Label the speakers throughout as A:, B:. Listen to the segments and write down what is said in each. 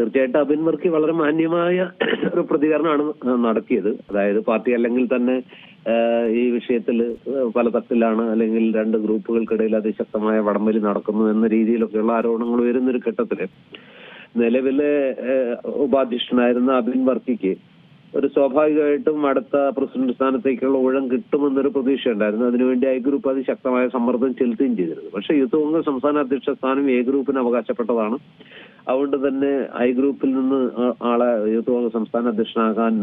A: തീർച്ചയായിട്ടും അബിൻ വർക്കി വളരെ മാന്യമായ ഒരു പ്രതികരണമാണ് നടത്തിയത്. അതായത് പാർട്ടി അല്ലെങ്കിൽ തന്നെ ഈ വിഷയത്തിൽ പല തട്ടിലാണ് അല്ലെങ്കിൽ രണ്ട് ഗ്രൂപ്പുകൾക്കിടയിൽ അതിശക്തമായ വടംവലി നടക്കുന്നു എന്ന രീതിയിലൊക്കെയുള്ള ആരോപണങ്ങൾ വരുന്നൊരു ഘട്ടത്തിൽ നിലവിലെ ഉപാധ്യക്ഷനായിരുന്ന അബിൻ വർക്കിക്ക് ഒരു സ്വാഭാവികമായിട്ടും അടുത്ത പ്രസിഡന്റ് സ്ഥാനത്തേക്കുള്ള ഊഴം കിട്ടുമെന്നൊരു പ്രതീക്ഷ ഉണ്ടായിരുന്നു അതിനുവേണ്ടി ഐ ഗ്രൂപ്പ് അതിശക്തമായ സമ്മർദ്ദം ചെലുത്തുകയും ചെയ്തിരുന്നു. പക്ഷേ യൂത്ത് കോൺഗ്രസ് സംസ്ഥാന അധ്യക്ഷ സ്ഥാനം എ ഗ്രൂപ്പിന് അവകാശപ്പെട്ടതാണ്. അതുകൊണ്ട് തന്നെ ഐ ഗ്രൂപ്പിൽ നിന്ന് ആളെ യൂത്ത് കോൺഗ്രസ് സംസ്ഥാന അധ്യക്ഷനാകാൻ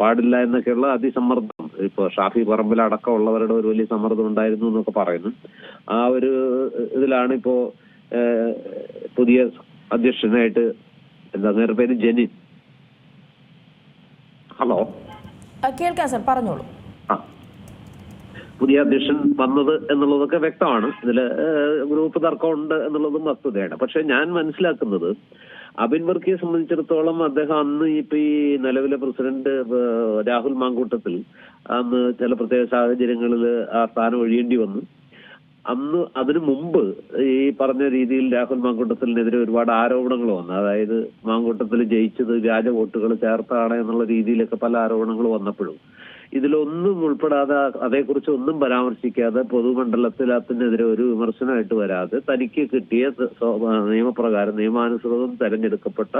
A: പാടില്ല എന്നൊക്കെയുള്ള അതിസമ്മർദ്ദം. ഇപ്പൊ ഷാഫി പറമ്പിൽ അടക്കമുള്ളവരുടെ ഒരു വലിയ സമ്മർദ്ദം ഉണ്ടായിരുന്നു എന്നൊക്കെ പറയുന്നു. ആ ഒരു ഇതിലാണ് ഇപ്പോ പുതിയ അധ്യക്ഷനായിട്ട് എന്താ നേരെ പേര് ജെനിൻ. ഹലോ
B: കേൾക്കാം സർ പറഞ്ഞോളൂ.
A: പുതിയ അധ്യക്ഷൻ വന്നത് എന്നുള്ളതൊക്കെ വ്യക്തമാണ്. ഇതിൽ ഗ്രൂപ്പ് തർക്കമുണ്ട് എന്നുള്ളതും വസ്തുതയാണ്. പക്ഷെ ഞാൻ മനസ്സിലാക്കുന്നത് അബിൻ വർക്കിയെ സംബന്ധിച്ചിടത്തോളം അദ്ദേഹം അന്ന് ഇപ്പൊ ഈ നിലവിലെ പ്രസിഡന്റ് രാഹുൽ മാങ്കൂട്ടത്തിൽ അന്ന് ചില പ്രത്യേക സാഹചര്യങ്ങളിൽ ആ സ്ഥാനം ഒഴിയേണ്ടി വന്നു. അന്ന് അതിനു മുമ്പ് ഈ പറഞ്ഞ രീതിയിൽ രാഹുൽ മാങ്കൂട്ടത്തിനെതിരെ ഒരുപാട് ആരോപണങ്ങൾ വന്നു. അതായത് മാങ്കൂട്ടത്തിൽ ജയിച്ചത് വ്യാജ വോട്ടുകൾ ചേർത്താണ് എന്നുള്ള രീതിയിലൊക്കെ പല ആരോപണങ്ങൾ വന്നപ്പോഴും. ഇതിലൊന്നും ഉൾപ്പെടാതെ അതേക്കുറിച്ച് ഒന്നും പരാമർശിക്കാതെ പൊതുമണ്ഡലത്തിൽ അതിനെതിരെ ഒരു വിമർശനമായിട്ട് വരാതെ തനിക്ക് കിട്ടിയ നിയമപ്രകാരം നിയമാനുസൃതം തെരഞ്ഞെടുക്കപ്പെട്ട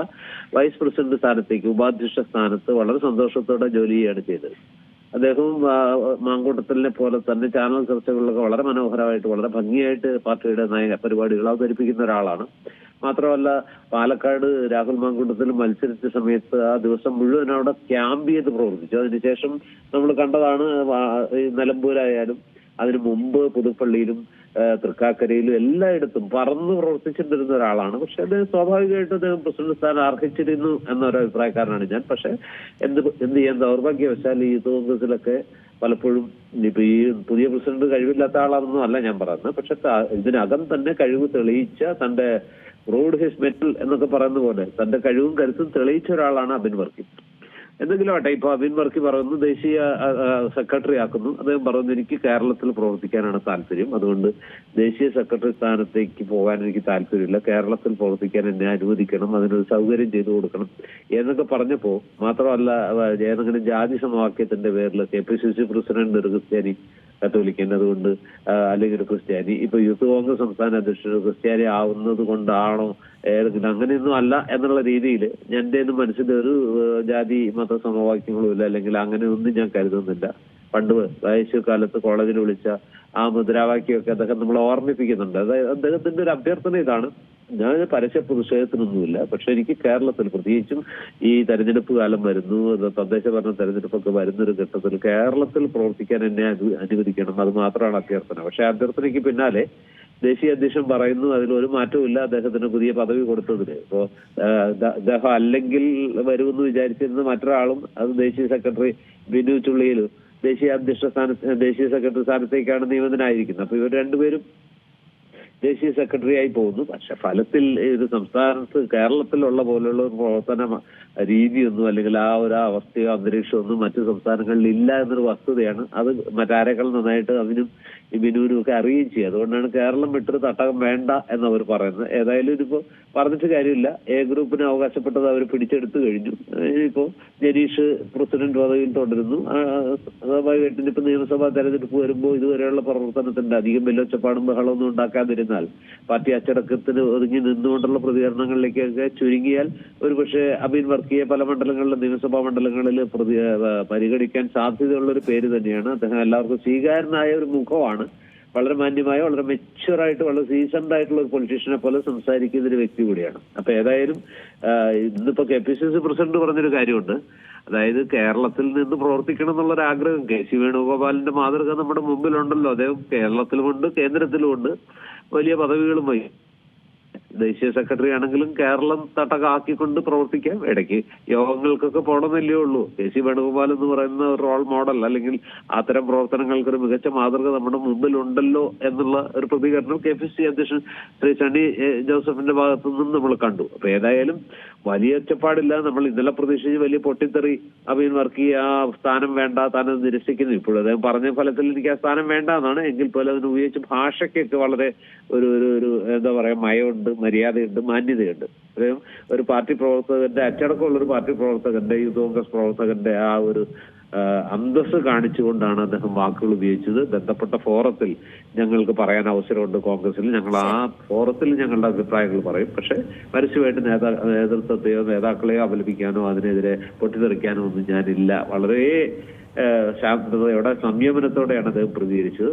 A: വൈസ് പ്രസിഡന്റ് സ്ഥാനത്തേക്ക് ഉപാധ്യക്ഷ സ്ഥാനത്ത് വളരെ സന്തോഷത്തോടെ ജോലി ചെയ്യുകയാണ് ചെയ്തത്. അദ്ദേഹവും മാങ്കൂട്ടത്തലിനെ പോലെ തന്നെ ചാനൽ ചർച്ചകളിലൊക്കെ വളരെ മനോഹരമായിട്ട് വളരെ ഭംഗിയായിട്ട് പാർട്ടിയുടെ നയ പരിപാടികൾ അവതരിപ്പിക്കുന്ന ഒരാളാണ്. മാത്രമല്ല പാലക്കാട് രാഹുൽ മാങ്കൂട്ടത്തിൽ മത്സരിച്ച സമയത്ത് ആ ദിവസം മുഴുവൻ അവിടെ ക്യാമ്പ് ചെയ്ത് പ്രവർത്തിച്ചു. അതിനുശേഷം നമ്മൾ കണ്ടതാണ് നിലമ്പൂരായാലും അതിനു മുമ്പ് പുതുപ്പള്ളിയിലും തൃക്കാക്കരയിലും എല്ലായിടത്തും പറന്ന് പ്രവർത്തിച്ചിട്ടിരുന്ന ഒരാളാണ്. പക്ഷെ അദ്ദേഹം സ്വാഭാവികമായിട്ടും അദ്ദേഹം പ്രസിഡന്റ് സ്ഥാനം അർഹിച്ചിരുന്നു എന്നൊരു അഭിപ്രായക്കാരനാണ് ഞാൻ. പക്ഷെ എന്ത് എന്ത് ചെയ്യാൻ ദൗർഭാഗ്യവശാൽ ഈ കോൺഗ്രസിലൊക്കെ പലപ്പോഴും ഇപ്പൊ ഈ പുതിയ പ്രസിഡന്റ് കഴിവില്ലാത്ത ആളാണെന്നും അല്ല ഞാൻ പറയുന്നത്. പക്ഷെ ഇതിനകം തന്നെ കഴിവ് തെളിയിച്ച തന്റെ റോഡ് ഹിസ് മെറ്റൽ എന്നൊക്കെ പറയുന്ന പോലെ തന്റെ കഴിവും കരുത്തും തെളിയിച്ച ഒരാളാണ് അബിൻ വർക്കി. എന്തെങ്കിലും ആട്ടെ ഇപ്പൊ അബിൻ വർക്കി പറയുന്നു ദേശീയ സെക്രട്ടറി ആക്കുന്നു. അദ്ദേഹം പറയുന്നു എനിക്ക് കേരളത്തിൽ പ്രവർത്തിക്കാനാണ് താല്പര്യം. അതുകൊണ്ട് ദേശീയ സെക്രട്ടറി സ്ഥാനത്തേക്ക് പോകാൻ എനിക്ക് താല്പര്യമില്ല. കേരളത്തിൽ പ്രവർത്തിക്കാൻ എന്നെ അനുവദിക്കണം. അതിനൊരു സൗകര്യം ചെയ്തു കൊടുക്കണം എന്നൊക്കെ പറഞ്ഞപ്പോ മാത്രമല്ല ഏതെങ്കിലും ജാതി സമവാക്യത്തിന്റെ പേരിൽ K P C C president ഒരു ക്രിസ്ത്യാനി കത്തോലിക്കൻ അതുകൊണ്ട് അല്ലെങ്കിൽ ഒരു ക്രിസ്ത്യാനി. ഇപ്പൊ യൂത്ത് കോൺഗ്രസ് സംസ്ഥാന അധ്യക്ഷൻ ക്രിസ്ത്യാനി ആവുന്നത് കൊണ്ടാണോ ഏതെങ്കിലും അങ്ങനെയൊന്നും അല്ല എന്നുള്ള രീതിയിൽ എന്റെ ഒന്നും മനസ്സിൽ ഒരു ജാതി മത സമവാക്യങ്ങളും ഇല്ല. അല്ലെങ്കിൽ അങ്ങനെ ഒന്നും ഞാൻ കരുതുന്നില്ല. പണ്ട് വയസ്സു കാലത്ത് കോളേജിൽ വിളിച്ച ആ മുദ്രാവാക്യമൊക്കെ അദ്ദേഹം നമ്മളെ ഓർമ്മിപ്പിക്കുന്നുണ്ട്. അതായത് അദ്ദേഹത്തിന്റെ ഒരു അഭ്യർത്ഥന ഇതാണ്. ഞാൻ പരസ്യ പ്രതിഷേധത്തിനൊന്നുമില്ല. പക്ഷെ എനിക്ക് കേരളത്തിൽ പ്രത്യേകിച്ചും ഈ തെരഞ്ഞെടുപ്പ് കാലം വരുന്നു. തദ്ദേശ ഭരണ തെരഞ്ഞെടുപ്പൊക്കെ വരുന്ന ഒരു ഘട്ടത്തിൽ കേരളത്തിൽ പ്രവർത്തിക്കാൻ എന്നെ അനു- അനുവദിക്കണം. അത് മാത്രമാണ് അഭ്യർത്ഥന. പക്ഷെ അഭ്യർത്ഥനയ്ക്ക് പിന്നാലെ ദേശീയ അധ്യക്ഷൻ പറയുന്നു അതിൽ ഒരു മാറ്റവും ഇല്ല അദ്ദേഹത്തിന് പുതിയ പദവി കൊടുത്തതിന് ഇപ്പോ അദ്ദേഹം അല്ലെങ്കിൽ വരുമെന്ന് വിചാരിച്ചിരുന്ന മറ്റൊരാളും അത് ദേശീയ സെക്രട്ടറി ബിനു ചുള്ളിയിൽ ദേശീയ അധ്യക്ഷ സ്ഥാന ദേശീയ സെക്രട്ടറി സ്ഥാനത്തേക്കാണ് നിയമനായിരിക്കുന്നത് അപ്പൊ ഇവർ രണ്ടുപേരും ദേശീയ സെക്രട്ടറി ആയി പോകുന്നു. പക്ഷെ ഫലത്തിൽ ഇത് സംസ്ഥാനത്ത് കേരളത്തിലുള്ള പോലെയുള്ള പ്രവർത്തന രീതിയൊന്നും അല്ലെങ്കിൽ ആ ഒരു അവസ്ഥയോ അന്തരീക്ഷമൊന്നും മറ്റു സംസ്ഥാനങ്ങളിൽ ഇല്ല എന്നൊരു വസ്തുതയാണ്. അത് മറ്റാരേക്കാൾ നന്നായിട്ട് അതിനും ബിനുവിനും ഒക്കെ അറിയുകയും ചെയ്യും. അതുകൊണ്ടാണ് കേരളം വിട്ടൊരു തട്ടകം വേണ്ട എന്നവർ പറയുന്നത്. ഏതായാലും ഇതിപ്പോ പറഞ്ഞിട്ട് കാര്യമില്ല. എ ഗ്രൂപ്പിനെ അവകാശപ്പെട്ടത് അവർ പിടിച്ചെടുത്തു കഴിഞ്ഞു. ഇപ്പോ ജനീഷ് പ്രസിഡന്റ് പദവിയിൽ തുടരുന്നു. സ്വാഭാവികമായിട്ടും ഇപ്പൊ നിയമസഭാ തെരഞ്ഞെടുപ്പ് വരുമ്പോൾ ഇതുവരെയുള്ള പ്രവർത്തനത്തിന്റെ അധികം വെല്ലൊച്ചപ്പാടും ബഹളമൊന്നും ഉണ്ടാക്കാതിരുന്നാൽ പാർട്ടി അച്ചടക്കത്തിന് ഒതുങ്ങി നിന്നുകൊണ്ടുള്ള പ്രതികരണങ്ങളിലേക്കൊക്കെ ചുരുങ്ങിയാൽ ഒരുപക്ഷെ അബീൻ വർക്കിയെ പല മണ്ഡലങ്ങളിലും നിയമസഭാ മണ്ഡലങ്ങളിൽ പരിഗണിക്കാൻ സാധ്യതയുള്ള ഒരു പേര് തന്നെയാണ്. അദ്ദേഹം എല്ലാവർക്കും സ്വീകാര്യനായ ഒരു മുഖമാണ്. വളരെ മാന്യമായ വളരെ മെച്ചുവറായിട്ട് വളരെ സീസൺഡ് ആയിട്ടുള്ള ഒരു പൊളിറ്റീഷ്യനെ പോലെ സംസാരിക്കുന്ന ഒരു വ്യക്തി കൂടിയാണ്. അപ്പൊ ഏതായാലും ഇന്നിപ്പോ K P C C president പറഞ്ഞൊരു കാര്യമുണ്ട്. അതായത് കേരളത്തിൽ നിന്ന് പ്രവർത്തിക്കണം എന്നുള്ള ഒരു ആഗ്രഹം കെ സി വേണുഗോപാലിന്റെ മാതൃക നമ്മുടെ മുമ്പിലുണ്ടല്ലോ. അദ്ദേഹം കേരളത്തിലുമുണ്ട് കേന്ദ്രത്തിലുമുണ്ട്. വലിയ പദവികളും വഹിക്കും ദേശീയ സെക്രട്ടറി ആണെങ്കിലും കേരളം തട്ടകാക്കിക്കൊണ്ട് പ്രവർത്തിക്കാം. ഇടയ്ക്ക് യോഗങ്ങൾക്കൊക്കെ പോകണമെന്നല്ലേ ഉള്ളൂ. കെ സി വേണുഗോപാൽ എന്ന് പറയുന്ന ഒരു റോൾ മോഡൽ അല്ലെങ്കിൽ അത്തരം പ്രവർത്തനങ്ങൾക്ക് ഒരു മികച്ച മാതൃക നമ്മുടെ മുമ്പിലുണ്ടല്ലോ എന്നുള്ള ഒരു പ്രതികരണം കെ പി സി അധ്യക്ഷൻ ശ്രീ സണ്ണി ജോസഫിന്റെ ഭാഗത്തു നിന്നും നമ്മൾ കണ്ടു. അപ്പൊ ഏതായാലും വലിയ ഒച്ചപ്പാടില്ല. നമ്മൾ ഇന്നലെ പ്രതീക്ഷിച്ച് വലിയ പൊട്ടിത്തെറി അബീൻ വർക്കി ആ സ്ഥാനം വേണ്ട താനത് നിരസിക്കുന്നു. ഇപ്പോഴും അദ്ദേഹം പറഞ്ഞ ഫലത്തിൽ എനിക്ക് ആ സ്ഥാനം വേണ്ട എന്നാണ് എങ്കിൽ പോലും അതിന് ഉപയോഗിച്ച് ഭാഷയ്ക്കൊക്കെ വളരെ ഒരു ഒരു ഒരു എന്താ പറയാ മയമുണ്ട് മര്യാദയുണ്ട് മാന്യതയുണ്ട്. അത്രയും ഒരു പാർട്ടി പ്രവർത്തകന്റെ അച്ചടക്കമുള്ള ഒരു പാർട്ടി പ്രവർത്തകന്റെ യൂത്ത് കോൺഗ്രസ് പ്രവർത്തകന്റെ ആ ഒരു അന്തസ് കാണിച്ചുകൊണ്ടാണ് അദ്ദേഹം വാക്കുകൾ ഉപയോഗിച്ചത്. ബന്ധപ്പെട്ട ഫോറത്തിൽ ഞങ്ങൾക്ക് പറയാൻ അവസരമുണ്ട് കോൺഗ്രസിൽ. ഞങ്ങൾ ആ ഫോറത്തിൽ ഞങ്ങളുടെ അഭിപ്രായങ്ങൾ പറയും. പക്ഷെ പരസ്യമായിട്ട് നേതാ നേതൃത്വത്തെയോ നേതാക്കളെയോ അപലപിക്കാനോ അതിനെതിരെ പൊട്ടിത്തെറിക്കാനോ ഒന്നും ഞാനില്ല. വളരെ ശാന്തതയോടെ സംയമനത്തോടെയാണ് അദ്ദേഹം പ്രതികരിച്ചത്.